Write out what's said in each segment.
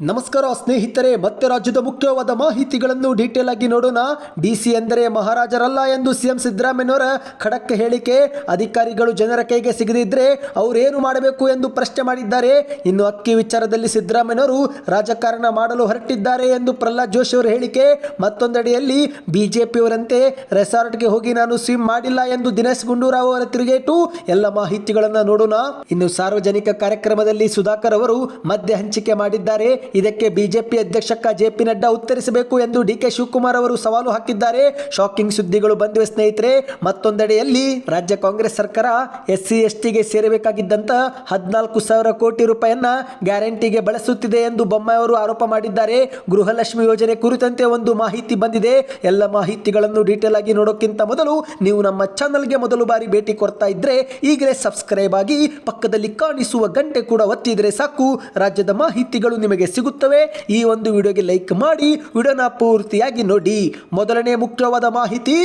ನಮಸ್ಕಾರ ಸ್ನೇಹಿತರೆ, ಮತ್ತೆ ರಾಜ್ಯದ ಮುಖ್ಯವಾದ ಮಾಹಿತಿಗಳನ್ನು ಡೀಟೇಲ್ ಆಗಿ ನೋಡೋಣ. ಡಿಸಿ ಎಂದರೆ ಮಹಾರಾಜರಲ್ಲ ಎಂದು ಸಿಎಂ ಸಿದ್ದರಾಮಯ್ಯನವರ ಖಡಕ್ ಹೇಳಿಕೆ. ಅಧಿಕಾರಿಗಳು ಜನರ ಕೈಗೆ ಸಿಗದಿದ್ರೆ ಅವರೇನು ಮಾಡಬೇಕು ಎಂದು ಪ್ರಶ್ನೆ ಮಾಡಿದ್ದಾರೆ. ಇನ್ನು ಅಕ್ಕಿ ವಿಚಾರದಲ್ಲಿ ಸಿದ್ದರಾಮಯ್ಯನವರು ರಾಜಕಾರಣ ಮಾಡಲು ಹೊರಟಿದ್ದಾರೆ ಎಂದು ಪ್ರಹ್ಲಾದ್ ಜೋಶಿ ಅವರ ಹೇಳಿಕೆ. ಮತ್ತೊಂದೆಡೆಯಲ್ಲಿ ಬಿಜೆಪಿಯವರಂತೆ ರೆಸಾರ್ಟ್ಗೆ ಹೋಗಿ ನಾನು ಸ್ವಿಮ್ ಮಾಡಿಲ್ಲ ಎಂದು ದಿನೇಶ್ ಗುಂಡೂರಾವ್ ಅವರ ತಿರುಗೇಟು. ಎಲ್ಲ ಮಾಹಿತಿಗಳನ್ನು ನೋಡೋಣ. ಇನ್ನು ಸಾರ್ವಜನಿಕ ಕಾರ್ಯಕ್ರಮದಲ್ಲಿ ಸುಧಾಕರ್ ಅವರು ಮದ್ಯ ಹಂಚಿಕೆ ಮಾಡಿದ್ದಾರೆ. ಇದಕ್ಕೆ ಬಿಜೆಪಿ ಅಧ್ಯಕ್ಷ ಜೆ ಪಿ ನಡ್ಡಾ ಉತ್ತರಿಸಬೇಕು ಎಂದು ಡಿ ಕೆ ಶಿವಕುಮಾರ್ ಅವರು ಸವಾಲು ಹಾಕಿದ್ದಾರೆ. ಶಾಕಿಂಗ್ ಸುದ್ದಿಗಳು ಬಂದಿವೆ ಸ್ನೇಹಿತರೆ, ಮತ್ತೊಂದೆಡೆಯಲ್ಲಿ ರಾಜ್ಯ ಕಾಂಗ್ರೆಸ್ ಸರ್ಕಾರ ಎಸ್ ಸಿ ಎಸ್ ಟಿಗೆ ಸೇರಬೇಕಾಗಿದ್ದಂತ ಹದಿನಾಲ್ಕು ಸಾವಿರ ಕೋಟಿ ರೂಪಾಯಿಯನ್ನ ಗ್ಯಾರಂಟಿಗೆ ಬಳಸುತ್ತಿದೆ ಎಂದು ಬೊಮ್ಮಾಯಿ ಅವರು ಆರೋಪ ಮಾಡಿದ್ದಾರೆ. ಗೃಹಲಕ್ಷ್ಮಿ ಯೋಜನೆ ಕುರಿತಂತೆ ಒಂದು ಮಾಹಿತಿ ಬಂದಿದೆ. ಎಲ್ಲ ಮಾಹಿತಿಗಳನ್ನು ಡೀಟೇಲ್ ಆಗಿ ನೋಡೋಕ್ಕಿಂತ ಮೊದಲು ನೀವು ನಮ್ಮ ಚಾನಲ್ಗೆ ಮೊದಲು ಬಾರಿ ಭೇಟಿ ಕೊಡ್ತಾ ಇದ್ರೆ ಈಗಲೇ ಸಬ್ಸ್ಕ್ರೈಬ್ ಆಗಿ ಪಕ್ಕದಲ್ಲಿ ಕಾಣಿಸುವ ಗಂಟೆ ಕೂಡ ಒತ್ತಿದ್ರೆ ಸಾಕು. ರಾಜ್ಯದ ಮಾಹಿತಿಗಳು ನಿಮಗೆ ಸಿಗುತ್ತವೆ? ಈ ಒಂದು ವಿಡಿಯೋಗೆ ಲೈಕ್ ಮಾಡಿ, ವಿಡಿಯೋನ ಪೂರ್ತಿಯಾಗಿ ನೋಡಿ. ಮೊದಲನೇ ಮುಖ್ಯವಾದ ಮಾಹಿತಿ,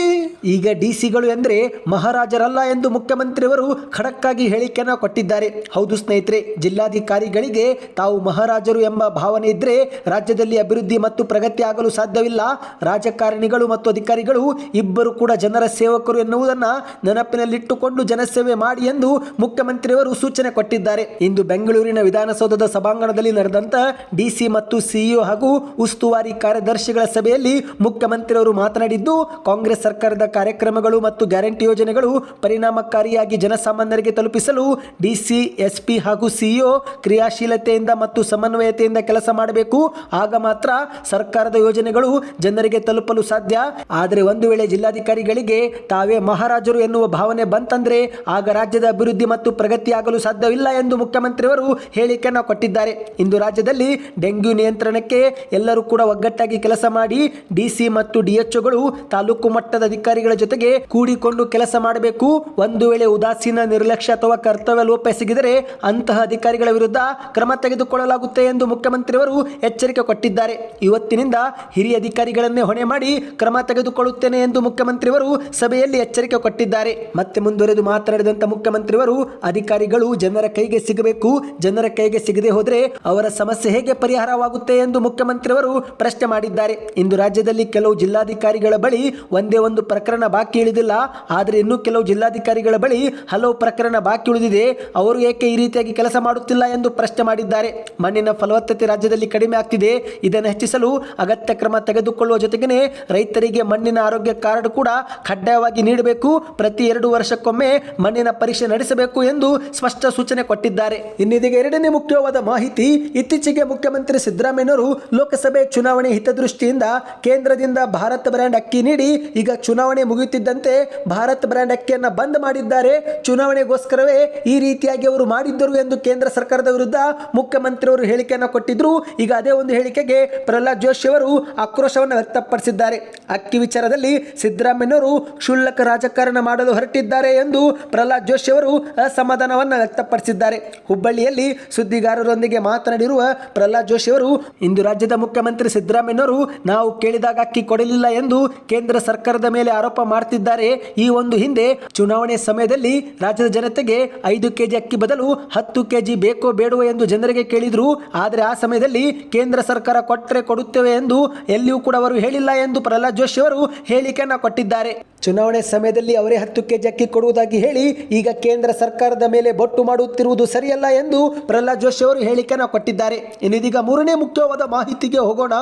ಈಗ ಡಿ ಸಿಗಳು ಎಂದರೆ ಮಹಾರಾಜರಲ್ಲ ಎಂದು ಮುಖ್ಯಮಂತ್ರಿಯವರು ಖಡಕ್ಕಾಗಿ ಹೇಳಿಕೆಯನ್ನು ಕೊಟ್ಟಿದ್ದಾರೆ. ಹೌದು ಸ್ನೇಹಿತರೆ, ಜಿಲ್ಲಾಧಿಕಾರಿಗಳಿಗೆ ತಾವು ಮಹಾರಾಜರು ಎಂಬ ಭಾವನೆ ಇದ್ದರೆ ರಾಜ್ಯದಲ್ಲಿ ಅಭಿವೃದ್ಧಿ ಮತ್ತು ಪ್ರಗತಿ ಆಗಲು ಸಾಧ್ಯವಿಲ್ಲ. ರಾಜಕಾರಣಿಗಳು ಮತ್ತು ಅಧಿಕಾರಿಗಳು ಇಬ್ಬರು ಕೂಡ ಜನರ ಸೇವಕರು ಎನ್ನುವುದನ್ನು ನೆನಪಿನಲ್ಲಿಟ್ಟುಕೊಂಡು ಜನಸೇವೆ ಮಾಡಿ ಎಂದು ಮುಖ್ಯಮಂತ್ರಿಯವರು ಸೂಚನೆ ಕೊಟ್ಟಿದ್ದಾರೆ. ಇಂದು ಬೆಂಗಳೂರಿನ ವಿಧಾನಸೌಧದ ಸಭಾಂಗಣದಲ್ಲಿ ನಡೆದಂತ ಡಿಸಿ ಮತ್ತು ಸಿಇಒ ಹಾಗೂ ಉಸ್ತುವಾರಿ ಕಾರ್ಯದರ್ಶಿಗಳ ಸಭೆಯಲ್ಲಿ ಮುಖ್ಯಮಂತ್ರಿಯವರು ಮಾತನಾಡಿದ್ದು, ಕಾಂಗ್ರೆಸ್ ಸರ್ಕಾರದ ಕಾರ್ಯಕ್ರಮಗಳು ಮತ್ತು ಗ್ಯಾರಂಟಿ ಯೋಜನೆಗಳು ಪರಿಣಾಮಕಾರಿಯಾಗಿ ಜನಸಾಮಾನ್ಯರಿಗೆ ತಲುಪಿಸಲು ಡಿಸಿ, ಎಸ್ಪಿ ಹಾಗೂ ಸಿಇಒ ಕ್ರಿಯಾಶೀಲತೆಯಿಂದ ಮತ್ತು ಸಮನ್ವಯತೆಯಿಂದ ಕೆಲಸ ಮಾಡಬೇಕು. ಆಗ ಮಾತ್ರ ಸರ್ಕಾರದ ಯೋಜನೆಗಳು ಜನರಿಗೆ ತಲುಪಲು ಸಾಧ್ಯ. ಆದರೆ ಒಂದು ವೇಳೆ ಜಿಲ್ಲಾಧಿಕಾರಿಗಳಿಗೆ ತಾವೇ ಮಹಾರಾಜರು ಎನ್ನುವ ಭಾವನೆ ಬಂತಂದ್ರೆ ಆಗ ರಾಜ್ಯದ ಅಭಿವೃದ್ಧಿ ಮತ್ತು ಪ್ರಗತಿಯಾಗಲು ಸಾಧ್ಯವಿಲ್ಲ ಎಂದು ಮುಖ್ಯಮಂತ್ರಿಯವರು ಹೇಳಿಕೆಯನ್ನು ಕೊಟ್ಟಿದ್ದಾರೆ. ಇಂದು ರಾಜ್ಯದಲ್ಲಿ ಡೆಂಗ್ಯೂ ನಿಯಂತ್ರಣಕ್ಕೆ ಎಲ್ಲರೂ ಕೂಡ ಒಗ್ಗಟ್ಟಾಗಿ ಕೆಲಸ ಮಾಡಿ ಡಿಸಿ ಮತ್ತು ಡಿಎಚ್ಒಗಳು ತಾಲೂಕು ಮಟ್ಟದ ಅಧಿಕಾರಿಗಳ ಜೊತೆಗೆ ಕೂಡಿಕೊಂಡು ಕೆಲಸ ಮಾಡಬೇಕು. ಒಂದು ವೇಳೆ ಉದಾಸೀನ, ನಿರ್ಲಕ್ಷ್ಯ ಅಥವಾ ಕರ್ತವ್ಯ ಲೋಪ ಎಸಗಿದರೆ ಅಂತಹ ಅಧಿಕಾರಿಗಳ ವಿರುದ್ಧ ಕ್ರಮ ತೆಗೆದುಕೊಳ್ಳಲಾಗುತ್ತೆ ಎಂದು ಮುಖ್ಯಮಂತ್ರಿಯವರು ಎಚ್ಚರಿಕೆ ಕೊಟ್ಟಿದ್ದಾರೆ. ಇವತ್ತಿನಿಂದ ಹಿರಿಯ ಅಧಿಕಾರಿಗಳನ್ನೇ ಹೊಣೆ ಮಾಡಿ ಕ್ರಮ ತೆಗೆದುಕೊಳ್ಳುತ್ತೇನೆ ಎಂದು ಮುಖ್ಯಮಂತ್ರಿಯವರು ಸಭೆಯಲ್ಲಿ ಎಚ್ಚರಿಕೆ ಕೊಟ್ಟಿದ್ದಾರೆ. ಮತ್ತೆ ಮುಂದುವರೆದು ಮಾತನಾಡಿದಂತ ಮುಖ್ಯಮಂತ್ರಿಯವರು, ಅಧಿಕಾರಿಗಳು ಜನರ ಕೈಗೆ ಸಿಗಬೇಕು. ಜನರ ಕೈಗೆ ಸಿಗದೆ ಹೋದರೆ ಅವರ ಸಮಸ್ಯೆ ಹೇಗೆ ಪರಿಹಾರವಾಗುತ್ತೆ ಎಂದು ಮುಖ್ಯಮಂತ್ರಿಯವರು ಪ್ರಶ್ನೆ ಮಾಡಿದ್ದಾರೆ. ಇಂದು ರಾಜ್ಯದಲ್ಲಿ ಕೆಲವು ಜಿಲ್ಲಾಧಿಕಾರಿಗಳ ಬಳಿ ಒಂದೇ ಒಂದು ಪ್ರಕರಣ ಬಾಕಿ ಇಳಿದಿಲ್ಲ. ಆದರೆ ಇನ್ನೂ ಕೆಲವು ಜಿಲ್ಲಾಧಿಕಾರಿಗಳ ಬಳಿ ಹಲವು ಪ್ರಕರಣ ಬಾಕಿ ಉಳಿದಿದೆ. ಅವರು ಏಕೆ ಈ ರೀತಿಯಾಗಿ ಕೆಲಸ ಮಾಡುತ್ತಿಲ್ಲ ಎಂದು ಪ್ರಶ್ನೆ ಮಾಡಿದ್ದಾರೆ. ಮಣ್ಣಿನ ಫಲವತ್ತತೆ ರಾಜ್ಯದಲ್ಲಿ ಕಡಿಮೆ ಆಗ್ತಿದೆ. ಇದನ್ನು ಹೆಚ್ಚಿಸಲು ಅಗತ್ಯ ಕ್ರಮ ತೆಗೆದುಕೊಳ್ಳುವ ಜೊತೆಗೇನೆ ರೈತರಿಗೆ ಮಣ್ಣಿನ ಆರೋಗ್ಯ ಕಾರ್ಡ್ ಕೂಡ ಕಡ್ಡಾಯವಾಗಿ ನೀಡಬೇಕು. ಪ್ರತಿ ಎರಡು ವರ್ಷಕ್ಕೊಮ್ಮೆ ಮಣ್ಣಿನ ಪರೀಕ್ಷೆ ನಡೆಸಬೇಕು ಎಂದು ಸ್ಪಷ್ಟ ಸೂಚನೆ ಕೊಟ್ಟಿದ್ದಾರೆ. ಇನ್ನಿದೀಗ ಎರಡನೇ ಮುಖ್ಯವಾದ ಮಾಹಿತಿ ಇತ್ತೀಚೆಗೆ ಮುಖ್ಯಮಂತ್ರಿ ಸಿದ್ದರಾಮಯ್ಯನವರು ಲೋಕಸಭೆ ಚುನಾವಣೆ ಹಿತದೃಷ್ಟಿಯಿಂದ ಕೇಂದ್ರದಿಂದ ಭಾರತ್ ಬ್ರ್ಯಾಂಡ್ ಅಕ್ಕಿ ನೀಡಿ ಈಗ ಚುನಾವಣೆ ಮುಗಿಯುತ್ತಿದ್ದಂತೆ ಭಾರತ್ ಬ್ರ್ಯಾಂಡ್ ಅಕ್ಕಿಯನ್ನು ಬಂದ್ ಮಾಡಿದ್ದಾರೆ. ಚುನಾವಣೆಗೋಸ್ಕರವೇ ಈ ರೀತಿಯಾಗಿ ಅವರು ಮಾಡಿದ್ದರು ಎಂದು ಕೇಂದ್ರ ಸರ್ಕಾರದ ವಿರುದ್ಧ ಮುಖ್ಯಮಂತ್ರಿಯವರು ಹೇಳಿಕೆಯನ್ನು ಕೊಟ್ಟಿದ್ರು. ಈಗ ಅದೇ ಒಂದು ಹೇಳಿಕೆಗೆ ಪ್ರಹ್ಲಾದ್ ಜೋಶಿ ಅವರು ಆಕ್ರೋಶವನ್ನು ವ್ಯಕ್ತಪಡಿಸಿದ್ದಾರೆ. ಅಕ್ಕಿ ವಿಚಾರದಲ್ಲಿ ಸಿದ್ದರಾಮಯ್ಯನವರು ಕ್ಷುಲ್ಲಕ ರಾಜಕಾರಣ ಮಾಡಲು ಹೊರಟಿದ್ದಾರೆ ಎಂದು ಪ್ರಹ್ಲಾದ್ ಜೋಶಿ ಅವರು ಅಸಮಾಧಾನವನ್ನು ವ್ಯಕ್ತಪಡಿಸಿದ್ದಾರೆ. ಹುಬ್ಬಳ್ಳಿಯಲ್ಲಿ ಸುದ್ದಿಗಾರರೊಂದಿಗೆ ಮಾತನಾಡಿರುವ ಪ್ರಹ್ಲಾದ್ ಜೋಶಿ ಅವರು, ಇಂದು ರಾಜ್ಯದ ಮುಖ್ಯಮಂತ್ರಿ ಸಿದ್ದರಾಮಯ್ಯನವರು ನಾವು ಕೇಳಿದಾಗ ಅಕ್ಕಿ ಕೊಡಲಿಲ್ಲ ಎಂದು ಕೇಂದ್ರ ಸರ್ಕಾರದ ಮೇಲೆ ಆರೋಪ ಮಾಡ್ತಿದ್ದಾರೆ. ಈ ಒಂದು ಹಿಂದೆ ಚುನಾವಣೆ ಸಮಯದಲ್ಲಿ ರಾಜ್ಯದ ಜನತೆಗೆ ಐದು ಕೆಜಿ ಅಕ್ಕಿ ಬದಲು ಹತ್ತು ಕೆಜಿ ಬೇಕೋ ಬೇಡವೋ ಎಂದು ಜನರಿಗೆ ಕೇಳಿದ್ರು. ಆದರೆ ಆ ಸಮಯದಲ್ಲಿ ಕೇಂದ್ರ ಸರ್ಕಾರ ಕೊಟ್ಟರೆ ಕೊಡುತ್ತೇವೆ ಎಂದು ಎಲ್ಲಿಯೂ ಕೂಡ ಅವರು ಹೇಳಿಲ್ಲ ಎಂದು ಪ್ರಹ್ಲಾದ್ ಜೋಶಿ ಅವರು ಹೇಳಿಕೆಯನ್ನು ಕೊಟ್ಟಿದ್ದಾರೆ. ಚುನಾವಣೆ ಸಮಯದಲ್ಲಿ ಅವರೇ ಹತ್ತು ಕೆಜಿ ಅಕ್ಕಿ ಕೊಡುವುದಾಗಿ ಹೇಳಿ ಈಗ ಕೇಂದ್ರ ಸರ್ಕಾರದ ಮೇಲೆ ಬೊಟ್ಟು ಮಾಡುತ್ತಿರುವುದು ಸರಿಯಲ್ಲ ಎಂದು ಪ್ರಹ್ಲಾದ್ ಜೋಶಿ ಅವರು ಹೇಳಿಕೆಯನ್ನು ಕೊಟ್ಟಿದ್ದಾರೆ. ಇದೀಗ ಮೂರನೇ ಮುಖ್ಯವಾದ ಮಾಹಿತಿಗೆ ಹೋಗೋಣ.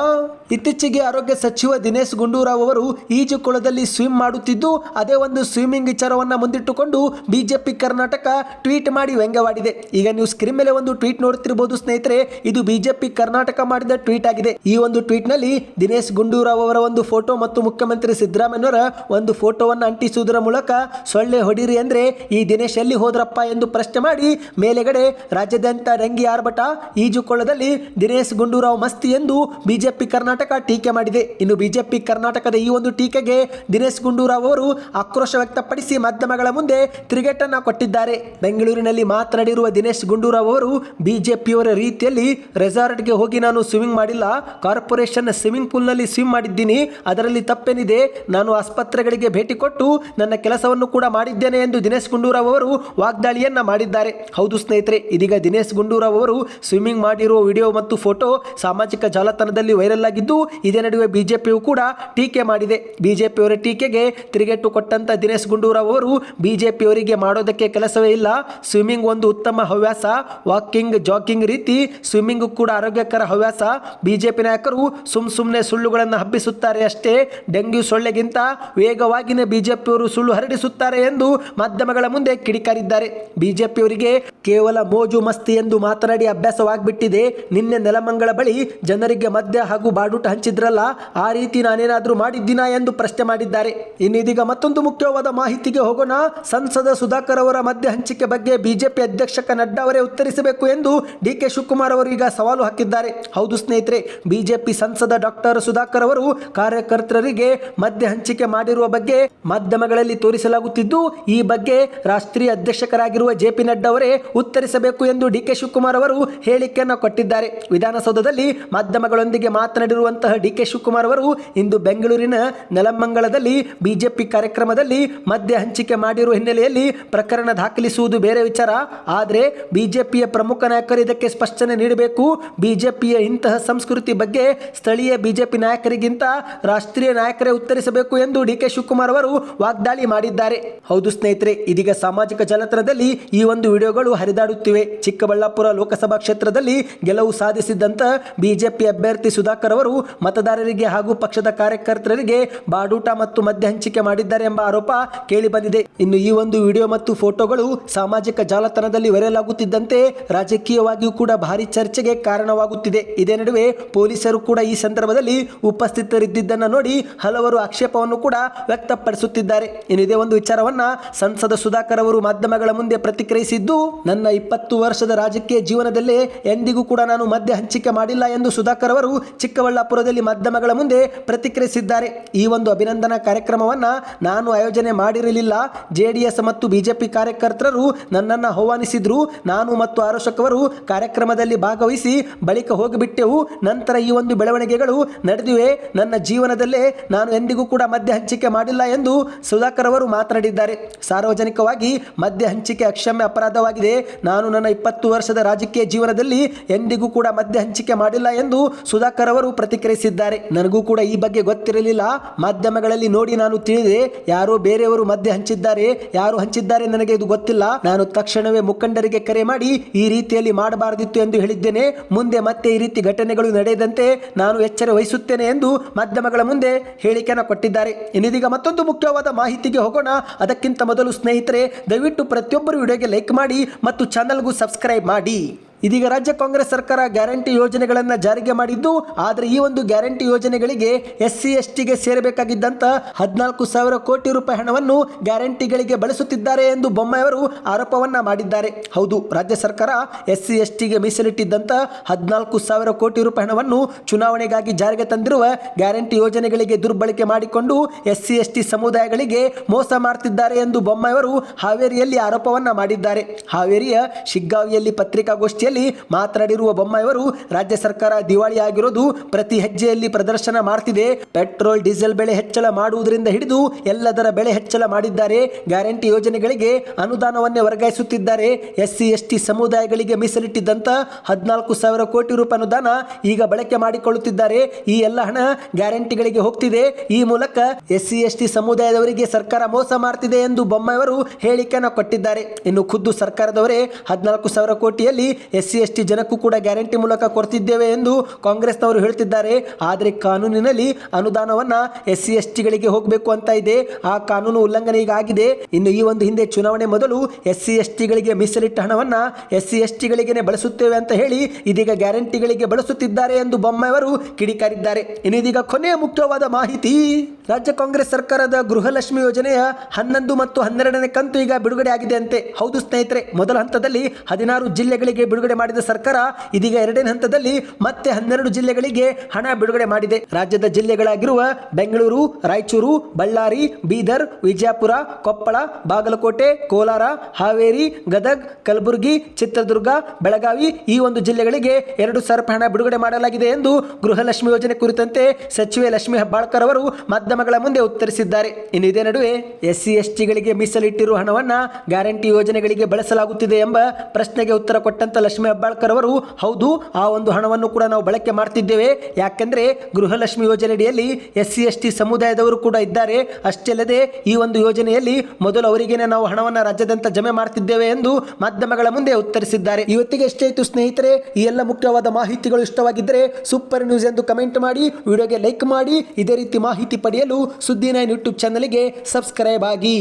ಇತ್ತೀಚೆಗೆ ಆರೋಗ್ಯ ಸಚಿವ ದಿನೇಶ್ ಗುಂಡೂರಾವ್ ಅವರು ಈಜುಕೊಳದಲ್ಲಿ ಸ್ವಿಮ್ ಮಾಡುತ್ತಿದ್ದು, ಅದೇ ಒಂದು ಸ್ವಿಮ್ಮಿಂಗ್ ವಿಚಾರವನ್ನು ಮುಂದಿಟ್ಟುಕೊಂಡು ಬಿಜೆಪಿ ಕರ್ನಾಟಕ ಟ್ವೀಟ್ ಮಾಡಿ ವ್ಯಂಗ್ಯವಾಡಿದೆ. ಈಗ ನೀವು ಸ್ಕ್ರೀನ್ ಮೇಲೆ ಒಂದು ಟ್ವೀಟ್ ನೋಡುತ್ತಿರಬಹುದು ಸ್ನೇಹಿತರೆ, ಇದು ಬಿಜೆಪಿ ಕರ್ನಾಟಕ ಮಾಡಿದ ಟ್ವೀಟ್ ಆಗಿದೆ. ಈ ಒಂದು ಟ್ವೀಟ್ನಲ್ಲಿ ದಿನೇಶ್ ಗುಂಡೂರಾವ್ ಅವರ ಒಂದು ಫೋಟೋ ಮತ್ತು ಮುಖ್ಯಮಂತ್ರಿ ಸಿದ್ದರಾಮಯ್ಯನವರ ಒಂದು ಫೋಟೋವನ್ನು ಅಂಟಿಸುವುದರ ಮೂಲಕ ಸೊಳ್ಳೆ ಹೊಡಿರಿ ಅಂದ್ರೆ ಈ ದಿನೇಶ್ ಎಲ್ಲಿ ಹೋದ್ರಪ್ಪ ಎಂದು ಪ್ರಶ್ನೆ ಮಾಡಿ, ಮೇಲೆಗಡೆ ರಾಜ್ಯಾದ್ಯಂತ ರಂಗಿ ಆರ್ಭಟ ಈಜುಕೊಳ್ಳದಲ್ಲಿ ದಿನೇಶ್ ಗುಂಡೂರಾವ್ ಮಸ್ತಿ ಎಂದು ಬಿಜೆಪಿ ಕರ್ನಾಟಕ ಟೀಕೆ ಮಾಡಿದೆ. ಇನ್ನು ಬಿಜೆಪಿ ಕರ್ನಾಟಕದ ಈ ಒಂದು ಟೀಕೆಗೆ ದಿನೇಶ್ ಗುಂಡೂರಾವ್ ಅವರು ಆಕ್ರೋಶ ವ್ಯಕ್ತಪಡಿಸಿ ಮಾಧ್ಯಮಗಳ ಮುಂದೆ ತಿರುಗೇಟನ್ನು ಕೊಟ್ಟಿದ್ದಾರೆ. ಬೆಂಗಳೂರಿನಲ್ಲಿ ಮಾತನಾಡಿರುವ ದಿನೇಶ್ ಗುಂಡೂರಾವ್ ಅವರು, ಬಿಜೆಪಿಯವರ ರೀತಿಯಲ್ಲಿ ರೆಸಾರ್ಟ್ಗೆ ಹೋಗಿ ನಾನು ಸ್ವಿಮ್ಮಿಂಗ್ ಮಾಡಿಲ್ಲ. ಕಾರ್ಪೊರೇಷನ್ ಸ್ವಿಮ್ಮಿಂಗ್ ಪೂಲ್ನಲ್ಲಿ ಸ್ವಿಮ್ ಮಾಡಿದ್ದೀನಿ. ಅದರಲ್ಲಿ ತಪ್ಪೇನಿದೆ. ನಾನು ಆಸ್ಪತ್ರೆಗಳಿಗೆ ಭೇಟಿ ಕೊಟ್ಟು ನನ್ನ ಕೆಲಸವನ್ನು ಕೂಡ ಮಾಡಿದ್ದೇನೆ ಎಂದು ದಿನೇಶ್ ಗುಂಡೂರಾವ್ ಅವರು ವಾಗ್ದಾಳಿಯನ್ನ ಮಾಡಿದ್ದಾರೆ. ಹೌದು ಸ್ನೇಹಿತರೆ, ಇದೀಗ ದಿನೇಶ್ ಗುಂಡೂರಾವ್ ಅವರು ಸ್ವಿಮ್ಮಿಂಗ್ ಮಾಡಿರುವ ವಿಡಿಯೋ ಮತ್ತು ಫೋಟೋ ಸಾಮಾಜಿಕ ಜಾಲತಾಣದಲ್ಲಿ ವೈರಲ್ ಆಗಿದ್ದು, ಇದೇ ನಡುವೆ ಬಿಜೆಪಿಯು ಕೂಡ ಟೀಕೆ ಮಾಡಿದೆ. ಬಿಜೆಪಿಯವರ ಟೀಕೆಗೆ ತಿರುಗೇಟು ಕೊಟ್ಟಂತ ದಿನೇಶ್ ಗುಂಡೂರಾವ್ ಅವರು, ಬಿಜೆಪಿಯವರಿಗೆ ಮಾಡೋದಕ್ಕೆ ಕೆಲಸವೇ ಇಲ್ಲ. ಸ್ವಿಮ್ಮಿಂಗ್ ಒಂದು ಉತ್ತಮ ಹವ್ಯಾಸ. ವಾಕಿಂಗ್ ಜಾಕಿಂಗ್ ರೀತಿ ಸ್ವಿಮ್ಮಿಂಗ್ ಕೂಡ ಆರೋಗ್ಯಕರ ಹವ್ಯಾಸ. ಬಿಜೆಪಿ ನಾಯಕರು ಸುಮ್ ಸುಮ್ಮನೆ ಸುಳ್ಳುಗಳನ್ನು ಹಬ್ಬಿಸುತ್ತಾರೆ ಅಷ್ಟೇ. ಡೆಂಗ್ಯೂ ಸೊಳ್ಳೆಗಿಂತ ವೇಗವಾಗಿನೇ ಬಿಜೆಪಿಯವರು ಸುಳ್ಳು ಹರಡಿಸುತ್ತಾರೆ ಎಂದು ಮಾಧ್ಯಮಗಳ ಮುಂದೆ ಕಿಡಿಕಾರಿದ್ದಾರೆ. ಬಿಜೆಪಿಯವರಿಗೆ ಕೇವಲ ಮೋಜು ಮಸ್ತಿ ಎಂದು ಮಾತನಾಡಿ ಅಭ್ಯಾಸವಾಗಿಬಿಟ್ಟಿದೆ. ನಿನ್ನೆ ನೆಲಮಂಗಲ ಬಳಿ ಜನರಿಗೆ ಮದ್ಯ ಹಾಗೂ ಬಾಡೂಟ ಹಂಚಿದ್ರಲ್ಲ, ಆ ರೀತಿ ನಾನೇನಾದರೂ ಮಾಡಿದ್ದೀನಾ ಎಂದು ಪ್ರಶ್ನೆ ಮಾಡಿದ್ದಾರೆ. ಇನ್ನಿದೀಗ ಮತ್ತೊಂದು ಮುಖ್ಯವಾದ ಮಾಹಿತಿಗೆ ಹೋಗೋಣ. ಸಂಸದ ಸುಧಾಕರ್ ಅವರ ಮದ್ಯ ಹಂಚಿಕೆ ಬಗ್ಗೆ ಬಿಜೆಪಿ ಅಧ್ಯಕ್ಷಕ ನಡ್ಡಾ ಅವರೇ ಉತ್ತರಿಸಬೇಕು ಎಂದು ಡಿ ಕೆ ಶಿವಕುಮಾರ್ ಅವರು ಈಗ ಸವಾಲು ಹಾಕಿದ್ದಾರೆ. ಹೌದು ಸ್ನೇಹಿತರೆ, ಬಿಜೆಪಿ ಸಂಸದ ಡಾಕ್ಟರ್ ಸುಧಾಕರ್ ಅವರು ಕಾರ್ಯಕರ್ತರಿಗೆ ಮದ್ಯ ಹಂಚಿಕೆ ಮಾಡಿರುವ ಬಗ್ಗೆ ಮಾಧ್ಯಮಗಳಲ್ಲಿ ತೋರಿಸಲಾಗುತ್ತಿದ್ದು, ಈ ಬಗ್ಗೆ ರಾಷ್ಟ್ರೀಯ ಅಧ್ಯಕ್ಷಕರಾಗಿರುವ ಜೆ ಪಿ ನಡ್ಡಾ ಅವರೇ ಉತ್ತರಿಸಬೇಕು ಎಂದು ಡಿ ಕೆ ಶಿವಕುಮಾರ್ ಅವರು ಹೇಳಿಕೆಯನ್ನು ಕೊಟ್ಟಿದ್ದಾರೆ. ವಿಧಾನಸೌಧದಲ್ಲಿ ಮಾಧ್ಯಮಗಳೊಂದಿಗೆ ಮಾತನಾಡಿರುವಂತಹ ಡಿ ಕೆ ಶಿವಕುಮಾರ್ ಅವರು ಇಂದು ಬೆಂಗಳೂರಿನ ನೆಲಮಂಗಲದಲ್ಲಿ ಬಿಜೆಪಿ ಕಾರ್ಯಕ್ರಮದಲ್ಲಿ ಮದ್ಯ ಹಂಚಿಕೆ ಮಾಡಿರುವ ಹಿನ್ನೆಲೆಯಲ್ಲಿ ಪ್ರಕರಣ ದಾಖಲಿಸುವುದು ಬೇರೆ ವಿಚಾರ. ಆದರೆ ಬಿಜೆಪಿಯ ಪ್ರಮುಖ ನಾಯಕರು ಇದಕ್ಕೆ ಸ್ಪಷ್ಟನೆ ನೀಡಬೇಕು. ಬಿಜೆಪಿಯ ಇಂತಹ ಸಂಸ್ಕೃತಿ ಬಗ್ಗೆ ಸ್ಥಳೀಯ ಬಿಜೆಪಿ ನಾಯಕರಿಗಿಂತ ರಾಷ್ಟ್ರೀಯ ನಾಯಕರೇ ಉತ್ತರಿಸಬೇಕು ಎಂದು ಡಿ ಕೆ ಶಿವಕುಮಾರ್ ಅವರು ವಾಗ್ದಾಳಿ ಮಾಡಿದ್ದಾರೆ. ಹೌದು ಸ್ನೇಹಿತರೆ, ಇದೀಗ ಸಾಮಾಜಿಕ ಜಾಲತಾಣದಲ್ಲಿ ಈ ಒಂದು ವಿಡಿಯೋಗಳು ಹರಿದಾಡುತ್ತಿವೆ. ಚಿಕ್ಕಬಳ್ಳಾಪುರ ಲೋಕಸಭಾ ಕ್ಷೇತ್ರದಲ್ಲಿ ಗೆಲುವು ಸಾಧಿಸಿದ್ದಂತ ಬಿಜೆಪಿ ಅಭ್ಯರ್ಥಿ ಸುಧಾಕರ್ ಅವರು ಮತದಾರರಿಗೆ ಹಾಗೂ ಪಕ್ಷದ ಕಾರ್ಯಕರ್ತರಿಗೆ ಬಾಡೂಟ ಮತ್ತು ಮದ್ಯ ಹಂಚಿಕೆ ಮಾಡಿದ್ದಾರೆ ಎಂಬ ಆರೋಪ ಕೇಳಿ ಬಂದಿದೆ ಇನ್ನು ಈ ಒಂದು ವಿಡಿಯೋ ಮತ್ತು ಫೋಟೋಗಳು ಸಾಮಾಜಿಕ ಜಾಲತಾಣದಲ್ಲಿ ವೈರಲ್ ರಾಜಕೀಯವಾಗಿಯೂ ಕೂಡ ಭಾರಿ ಚರ್ಚೆಗೆ ಕಾರಣವಾಗುತ್ತಿದೆ. ಇದೇ ನಡುವೆ ಪೊಲೀಸರು ಕೂಡ ಈ ಸಂದರ್ಭದಲ್ಲಿ ಉಪಸ್ಥಿತರಿದ್ದನ್ನು ನೋಡಿ ಹಲವರು ಆಕ್ಷೇಪವನ್ನು ಕೂಡ ವ್ಯಕ್ತಪಡಿಸುತ್ತಿದ್ದಾರೆ. ಇನ್ನು ಇದೇ ಒಂದು ವಿಚಾರವನ್ನ ಸಂಸದ ಸುಧಾಕರ್ ಅವರು ಮಾಧ್ಯಮಗಳ ಮುಂದೆ ಪ್ರತಿಕ್ರಿಯಿಸಿದ್ದು, ನನ್ನ ಇಪ್ಪತ್ತು ವರ್ಷದ ರಾಜಕೀಯ ಜೀವನದಲ್ಲೇ ಎಂದಿಗೂ ಕೂಡ ನಾನು ಮದ್ಯ ಹಂಚಿಕೆ ಮಾಡಿಲ್ಲ ಎಂದು ಸುಧಾಕರ್ ಅವರು ಚಿಕ್ಕಬಳ್ಳಾಪುರದಲ್ಲಿ ಮಾಧ್ಯಮಗಳ ಮುಂದೆ ಪ್ರತಿಕ್ರಿಯಿಸಿದ್ದಾರೆ. ಈ ಒಂದು ಅಭಿನಂದನಾ ಕಾರ್ಯಕ್ರಮವನ್ನ ನಾನು ಆಯೋಜನೆ ಮಾಡಿರಲಿಲ್ಲ. ಜೆಡಿಎಸ್ ಮತ್ತು ಬಿಜೆಪಿ ಕಾರ್ಯಕರ್ತರು ನನ್ನನ್ನು ಆಹ್ವಾನಿಸಿದ್ರು. ನಾನು ಮತ್ತು ಆರೋಶಕ್ ಅವರು ಕಾರ್ಯಕ್ರಮದಲ್ಲಿ ಭಾಗವಹಿಸಿ ಬಳಿಕ ಹೋಗಿಬಿಟ್ಟೆವು. ನಂತರ ಈ ಒಂದು ಬೆಳವಣಿಗೆಗಳು ನಡೆದಿವೆ. ನನ್ನ ಜೀವನದಲ್ಲೇ ನಾನು ಎಂದಿಗೂ ಕೂಡ ಮದ್ಯ ಹಂಚಿಕೆ ಮಾಡಿಲ್ಲ ಎಂದು ಸುಧಾಕರ್ ಅವರು ಮಾತನಾಡಿದ್ದಾರೆ. ಸಾರ್ವಜನಿಕವಾಗಿ ಮದ್ಯ ಹಂಚಿಕೆ ಅಕ್ಷಮ್ಯ ಅಪರಾಧವಾಗಿದೆ. ನಾನು ನನ್ನ ಇಪ್ಪತ್ತು ವರ್ಷದ ರಾಜಕೀಯ ಜೀವನದಲ್ಲಿ ಎಂದಿಗೂ ಕೂಡ ಮಧ್ಯ ಹಂಚಿಕೆ ಮಾಡಿಲ್ಲ ಎಂದು ಸುಧಾಕರ್ ಅವರು ಪ್ರತಿಕ್ರಿಯಿಸಿದ್ದಾರೆ. ನನಗೂ ಕೂಡ ಈ ಬಗ್ಗೆ ಗೊತ್ತಿರಲಿಲ್ಲ. ಮಾಧ್ಯಮಗಳಲ್ಲಿ ನೋಡಿ ನಾನು ತಿಳಿದೆ, ಯಾರೋ ಬೇರೆಯವರು ಮದ್ಯ ಹಂಚಿದ್ದಾರೆ, ಯಾರು ಹಂಚಿದ್ದಾರೆ ನನಗೆ ಇದು ಗೊತ್ತಿಲ್ಲ. ನಾನು ತಕ್ಷಣವೇ ಮುಖಂಡರಿಗೆ ಕರೆ ಮಾಡಿ ಈ ರೀತಿಯಲ್ಲಿ ಮಾಡಬಾರದಿತ್ತು ಎಂದು ಹೇಳಿದ್ದೇನೆ. ಮುಂದೆ ಮತ್ತೆ ಈ ರೀತಿ ಘಟನೆಗಳು ನಡೆಯದಂತೆ ನಾನು ಎಚ್ಚರ ವಹಿಸುತ್ತೇನೆ ಎಂದು ಮಾಧ್ಯಮಗಳ ಮುಂದೆ ಹೇಳಿಕೆಯನ್ನು ಕೊಟ್ಟಿದ್ದಾರೆ. ಇನ್ನಿದೀಗ ಮತ್ತೊಂದು ಮುಖ್ಯವಾದ ಮಾಹಿತಿಗೆ ಹೋಗೋಣ. ಅದಕ್ಕಿಂತ ಮೊದಲು ಸ್ನೇಹಿತರೆ, ದಯವಿಟ್ಟು ಪ್ರತಿಯೊಬ್ಬರು ವಿಡಿಯೋಗೆ ಲೈಕ್ ಮಾಡಿ ಮತ್ತು ಚಾನಲ್ಗೂ ಸಬ್ಸ್ಕ್ರೈಬ್ ಮಾಡಿ. ಇದೀಗ ರಾಜ್ಯ ಕಾಂಗ್ರೆಸ್ ಸರ್ಕಾರ ಗ್ಯಾರಂಟಿ ಯೋಜನೆಗಳನ್ನು ಜಾರಿಗೆ ಮಾಡಿದ್ದು, ಆದರೆ ಈ ಒಂದು ಗ್ಯಾರಂಟಿ ಯೋಜನೆಗಳಿಗೆ ಎಸ್ ಸಿ ಎಸ್ ಟಿಗೆ ಸೇರಬೇಕಾಗಿದ್ದಂತ ಹದಿನಾಲ್ಕು ಸಾವಿರ ಕೋಟಿ ರೂಪಾಯಿ ಹಣವನ್ನು ಗ್ಯಾರಂಟಿಗಳಿಗೆ ಬಳಸುತ್ತಿದ್ದಾರೆ ಎಂದು ಬೊಮ್ಮಾಯಿಯವರು ಆರೋಪವನ್ನ ಮಾಡಿದ್ದಾರೆ. ಹೌದು, ರಾಜ್ಯ ಸರ್ಕಾರ ಎಸ್ ಸಿ ಎಸ್ ಟಿಗೆ ಮೀಸಲಿಟ್ಟಿದ್ದಂತ ಹದಿನಾಲ್ಕು ಸಾವಿರ ಕೋಟಿ ರೂಪಾಯಿ ಹಣವನ್ನು ಚುನಾವಣೆಗಾಗಿ ಜಾರಿಗೆ ತಂದಿರುವ ಗ್ಯಾರಂಟಿ ಯೋಜನೆಗಳಿಗೆ ದುರ್ಬಳಕೆ ಮಾಡಿಕೊಂಡು ಎಸ್ ಸಿ ಎಸ್ ಟಿ ಸಮುದಾಯಗಳಿಗೆ ಮೋಸ ಮಾಡ್ತಿದ್ದಾರೆ ಎಂದು ಬೊಮ್ಮಾಯಿಯವರು ಹಾವೇರಿಯಲ್ಲಿ ಆರೋಪವನ್ನ ಮಾಡಿದ್ದಾರೆ. ಹಾವೇರಿಯ ಶಿಗ್ಗಾವಿಯಲ್ಲಿ ಪತ್ರಿಕಾಗೋಷ್ಠಿಯಲ್ಲಿ ಮಾತನಾಡಿರುವ ಬೊಮ್ಮಾಯಿಯವರು, ರಾಜ್ಯ ಸರ್ಕಾರ ದಿವಾಳಿ ಆಗಿರೋದು ಪ್ರತಿ ಹೆಜ್ಜೆಯಲ್ಲಿ ಪ್ರದರ್ಶನ ಮಾಡ್ತಿದೆ. ಪೆಟ್ರೋಲ್, ಡೀಸೆಲ್ ಬೆಲೆ ಹೆಚ್ಚಳ ಮಾಡುವುದರಿಂದ ಹಿಡಿದು ಎಲ್ಲದರ ಬೆಲೆ ಹೆಚ್ಚಳ ಮಾಡಿದ್ದಾರೆ. ಗ್ಯಾರಂಟಿ ಯೋಜನೆಗಳಿಗೆ ಅನುದಾನವನ್ನೇ ವರ್ಗಾಯಿಸುತ್ತಿದ್ದಾರೆ. ಎಸ್ಸಿ, ಎಸ್ಟಿ ಎಸ್ ಸಮುದಾಯಗಳಿಗೆ ಮೀಸಲಿಟ್ಟಿದ್ದಂತ ಹದಿನಾಲ್ಕು ಸಾವಿರ ಕೋಟಿ ರೂಪಾಯಿ ಅನುದಾನ ಈಗ ಬಳಕೆ ಮಾಡಿಕೊಳ್ಳುತ್ತಿದ್ದಾರೆ. ಈ ಎಲ್ಲ ಹಣ ಗ್ಯಾರಂಟಿಗಳಿಗೆ ಹೋಗ್ತಿದೆ. ಈ ಮೂಲಕ ಎಸ್ಸಿ, ಎಸ್ಟಿ ಎಸ್ ಸಮುದಾಯದವರಿಗೆ ಸರ್ಕಾರ ಮೋಸ ಮಾಡ್ತಿದೆ ಎಂದು ಬೊಮ್ಮಾಯಿಯವರು ಹೇಳಿಕೆಯನ್ನು ಕೊಟ್ಟಿದ್ದಾರೆ. ಇನ್ನು ಖುದ್ದು ಸರ್ಕಾರದವರೇ ಹದಿನಾಲ್ಕು ಸಾವಿರ ಕೋಟಿಯಲ್ಲಿ ಎಸ್ ಸಿ ಎಸ್ ಟಿ ಜನಕ್ಕೂ ಕೂಡ ಗ್ಯಾರಂಟಿ ಮೂಲಕ ಕೊಡ್ತಿದ್ದೇವೆ ಎಂದು ಕಾಂಗ್ರೆಸ್ನವರು ಹೇಳ್ತಿದ್ದಾರೆ. ಆದರೆ ಕಾನೂನಿನಲ್ಲಿ ಅನುದಾನವನ್ನ ಎಸ್ ಸಿ ಎಸ್ ಟಿಗಳಿಗೆ ಹೋಗಬೇಕು ಅಂತ ಇದೆ. ಆ ಕಾನೂನು ಉಲ್ಲಂಘನೆ ಈಗಾಗಿದೆ ಇನ್ನು ಈ ಒಂದು ಹಿಂದೆ ಚುನಾವಣೆ ಮೊದಲು ಎಸ್ ಸಿ ಎಸ್ ಟಿಗಳಿಗೆ ಮೀಸಲಿಟ್ಟ ಹಣವನ್ನ ಎಸ್ ಸಿ ಎಸ್ ಬಳಸುತ್ತೇವೆ ಅಂತ ಹೇಳಿ ಇದೀಗ ಗ್ಯಾರಂಟಿಗಳಿಗೆ ಬಳಸುತ್ತಿದ್ದಾರೆ ಎಂದು ಬೊಮ್ಮೆಯವರು ಕಿಡಿಕಾರಿದ್ದಾರೆ. ಇನ್ನು ಇದೀಗ ಕೊನೆಯ ಮುಖ್ಯವಾದ ಮಾಹಿತಿ, ರಾಜ್ಯ ಕಾಂಗ್ರೆಸ್ ಸರ್ಕಾರದ ಗೃಹಲಕ್ಷ್ಮಿ ಯೋಜನೆಯ ಹನ್ನೊಂದು ಮತ್ತು ಹನ್ನೆರಡನೇ ಕಂತು ಈಗ ಬಿಡುಗಡೆ ಆಗಿದೆ ಅಂತೆ. ಹೌದು ಸ್ನೇಹಿತರೆ, ಮೊದಲ ಹಂತದಲ್ಲಿ ಹದಿನಾರು ಜಿಲ್ಲೆಗಳಿಗೆ ಬಿಡುಗಡೆ ಮಾಡಿದ ಸರ್ಕಾರ ಇದೀಗ ಎರಡನೇ ಹಂತದಲ್ಲಿ ಮತ್ತೆ ಹನ್ನೆರಡು ಜಿಲ್ಲೆಗಳಿಗೆ ಹಣ ಬಿಡುಗಡೆ ಮಾಡಿದೆ. ರಾಜ್ಯದ ಜಿಲ್ಲೆಗಳಾಗಿರುವ ಬೆಂಗಳೂರು, ರಾಯಚೂರು, ಬಳ್ಳಾರಿ, ಬೀದರ್, ವಿಜಯಪುರ, ಕೊಪ್ಪಳ, ಬಾಗಲಕೋಟೆ, ಕೋಲಾರ, ಹಾವೇರಿ, ಗದಗ್, ಕಲಬುರಗಿ, ಚಿತ್ರದುರ್ಗ, ಬೆಳಗಾವಿ ಈ ಒಂದು ಜಿಲ್ಲೆಗಳಿಗೆ ಎರಡು ಸಾವಿರ ರೂಪಾಯಿ ಹಣ ಬಿಡುಗಡೆ ಮಾಡಲಾಗಿದೆ ಎಂದು ಗೃಹಲಕ್ಷ್ಮಿ ಯೋಜನೆ ಕುರಿತಂತೆ ಸಚಿವೆ ಲಕ್ಷ್ಮಿ ಹೆಬ್ಬಾಳ್ಕರ್ ಅವರು ಮಾಧ್ಯಮಗಳ ಮುಂದೆ ಉತ್ತರಿಸಿದ್ದಾರೆ. ಇನ್ನು ಇದೇ ನಡುವೆ ಎಸ್ ಸಿ ಎಸ್ ಮೀಸಲಿಟ್ಟಿರುವ ಹಣವನ್ನ ಗ್ಯಾರಂಟಿ ಯೋಜನೆಗಳಿಗೆ ಬಳಸಲಾಗುತ್ತಿದೆ ಎಂಬ ಪ್ರಶ್ನೆಗೆ ಉತ್ತರ ಕೊಟ್ಟಂತ ಲಕ್ಷ್ಮಿ ರೇಷ್ಮೆ ಹೆಬ್ಬಾಳ್ಕರ್ ಹೌದು, ಆ ಒಂದು ಹಣವನ್ನು ಕೂಡ ನಾವು ಬಳಕೆ ಮಾಡ್ತಿದ್ದೇವೆ. ಯಾಕೆಂದರೆ ಗೃಹಲಕ್ಷ್ಮಿ ಯೋಜನೆಯಡಿಯಲ್ಲಿ ಎಸ್ ಸಿ ಎಸ್ ಟಿ ಸಮುದಾಯದವರು ಕೂಡ ಇದ್ದಾರೆ. ಅಷ್ಟೇ ಅಲ್ಲದೆ ಈ ಒಂದು ಯೋಜನೆಯಲ್ಲಿ ಮೊದಲು ಅವರಿಗೇನೆ ನಾವು ಹಣವನ್ನು ರಾಜ್ಯದಂತ ಜಮೆ ಮಾಡ್ತಿದ್ದೇವೆ ಎಂದು ಮಾಧ್ಯಮಗಳ ಮುಂದೆ ಉತ್ತರಿಸಿದ್ದಾರೆ. ಇವತ್ತಿಗೆ ಎಷ್ಟೇ ಇತ್ತು ಸ್ನೇಹಿತರೆ, ಈ ಎಲ್ಲ ಮುಖ್ಯವಾದ ಮಾಹಿತಿಗಳು ಇಷ್ಟವಾಗಿದ್ದರೆ ಸೂಪರ್ ನ್ಯೂಸ್ ಎಂದು ಕಮೆಂಟ್ ಮಾಡಿ, ವಿಡಿಯೋಗೆ ಲೈಕ್ ಮಾಡಿ, ಇದೇ ರೀತಿ ಮಾಹಿತಿ ಪಡೆಯಲು ಸುದ್ದಿ ನೈನ್ ಯೂಟ್ಯೂಬ್ ಚಾನಲ್ಗೆ ಸಬ್ಸ್ಕ್ರೈಬ್ ಆಗಿ.